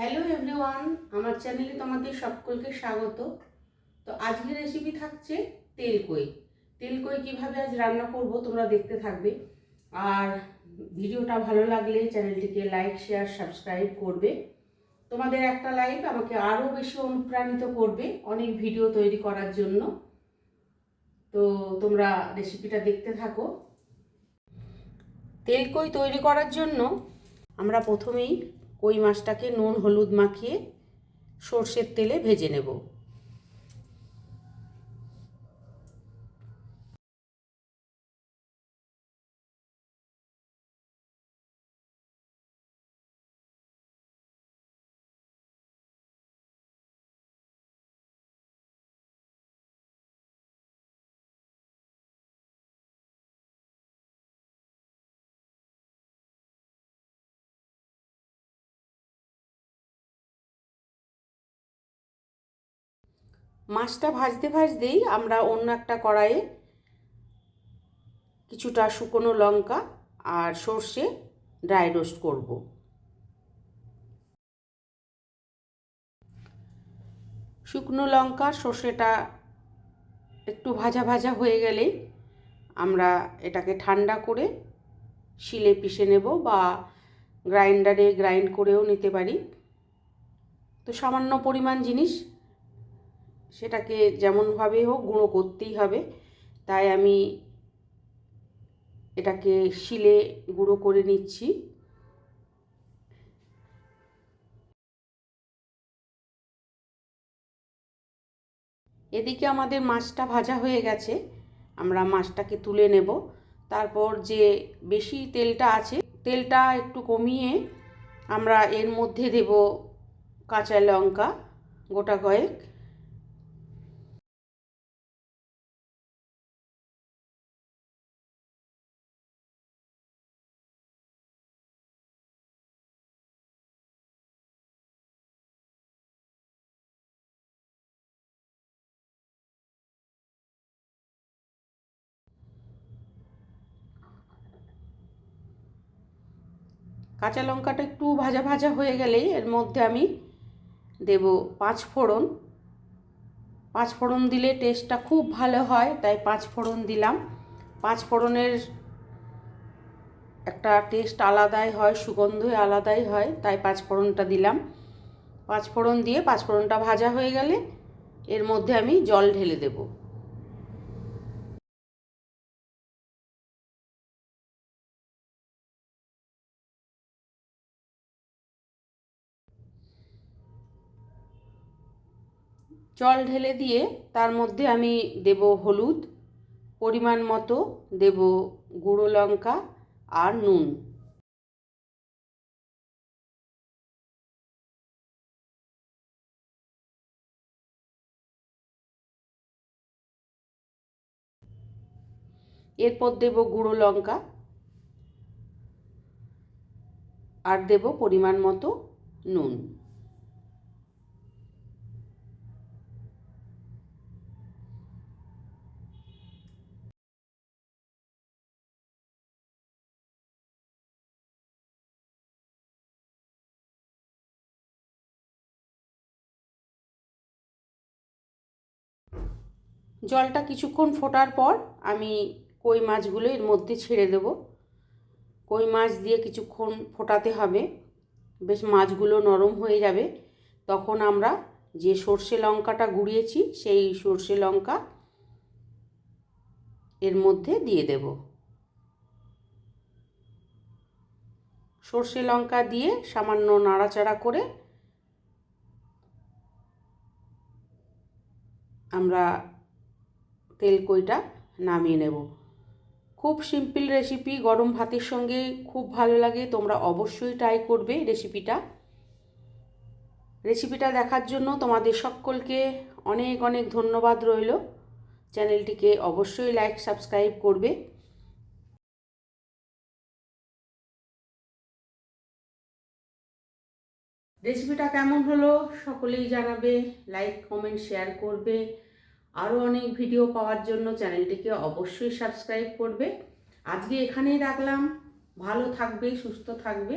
Hello everyone আমার চ্যানেলে তোমাদের সকলকে স্বাগত। তো আজকের রেসিপি থাকছে তেলকই তেলকই কীভাবে আজ রান্না করব তোমরা দেখতে থাকবে। আর ভিডিওটা ভালো লাগলে চ্যানেলটিকে লাইক শেয়ার সাবস্ক্রাইব করবে। তোমাদের একটা লাইক আমাকে আরও বেশি অনুপ্রাণিত করবে অনেক ভিডিও তৈরি করার জন্য। তো তোমরা রেসিপিটা দেখতে থাকো। তেলকই তৈরি করার জন্য আমরা প্রথমেই কই মাছটাকে নুন হলুদ মাখিয়ে সর্ষের তেলে ভেজে নেব। মাছটা ভাজতে ভাজতেই আমরা অন্য একটা কড়াইয়ে কিছুটা শুকনো লঙ্কা আর সর্ষে ড্রাই রোস্ট করব। শুকনো লঙ্কা, সর্ষেটা একটু ভাজা ভাজা হয়ে গেলেই আমরা এটাকে ঠান্ডা করে শিলে পিষে নেব বা গ্রাইন্ডারে গ্রাইন্ড করেও নিতে পারি। তো সামান্য পরিমাণ জিনিস সেটাকে যেমনভাবে হোক গুঁড়ো করতেই হবে। তাই আমি এটাকে শিলে গুঁড়ো করে নিচ্ছি। এদিকে আমাদের মাছটা ভাজা হয়ে গেছে। আমরা মাছটাকে তুলে নেব। তারপর যে বেশি তেলটা আছে, তেলটা একটু কমিয়ে আমরা এর মধ্যে দেব কাঁচা লঙ্কা গোটা কয়েক। কাঁচা লঙ্কাটা একটু ভাজা ভাজা হয়ে গেলেই এর মধ্যে আমি দেব পাঁচ ফোড়ন। পাঁচ ফোড়ন দিলে টেস্টটা খুব ভালো হয়, তাই পাঁচ ফোড়ন দিলাম। পাঁচ ফোড়নের একটা টেস্ট আলাদাই হয়, সুগন্ধই আলাদাই হয়, তাই পাঁচ ফোড়নটা দিলাম। পাঁচ ফোড়ন দিয়ে পাঁচ ফোড়নটা ভাজা হয়ে গেলে এর মধ্যে আমি জল ঢেলে দেবো। জল ঢেলে দিয়ে তার মধ্যে আমি দেব হলুদ, পরিমাণ মতো দেব গুঁড়ো লঙ্কা আর নুন। এরপর দেব গুঁড়ো লঙ্কা আর দেব পরিমাণ মতো নুন। জলটা কিছুক্ষণ ফোটার পর আমি কই মাছগুলো এর মধ্যে ছেড়ে দেব। কই মাছ দিয়ে কিছুক্ষণ ফোটাতে হবে। বেশ মাছগুলো নরম হয়ে যাবে। তখন আমরা যে সর্ষে লঙ্কাটা গুঁড়িয়েছি, সেই সর্ষে লঙ্কা এর মধ্যে দিয়ে দেব। সর্ষে লঙ্কা দিয়ে সামান্য নাড়াচাড়া করে আমরা তেল কইটা নামিয়ে নেব। খুব সিম্পল রেসিপি, গরম ভাতের সঙ্গে খুব ভালো লাগে, তোমরা অবশ্যই ট্রাই করবে রেসিপিটা। রেসিপিটা দেখার জন্য তোমাদের সকলকে অনেক অনেক ধন্যবাদ রইল। চ্যানেলটিকে অবশ্যই লাইক সাবস্ক্রাইব করবে। রেসিপিটা কেমন হলো সকলেই জানাবে লাইক কমেন্ট শেয়ার করবে। আরও অনেক ভিডিও পাওয়ার জন্য চ্যানেলটিকে অবশ্যই সাবস্ক্রাইব করবে। আজকে এখানেই রাখলাম। ভালো থাকবে, সুস্থ থাকবে।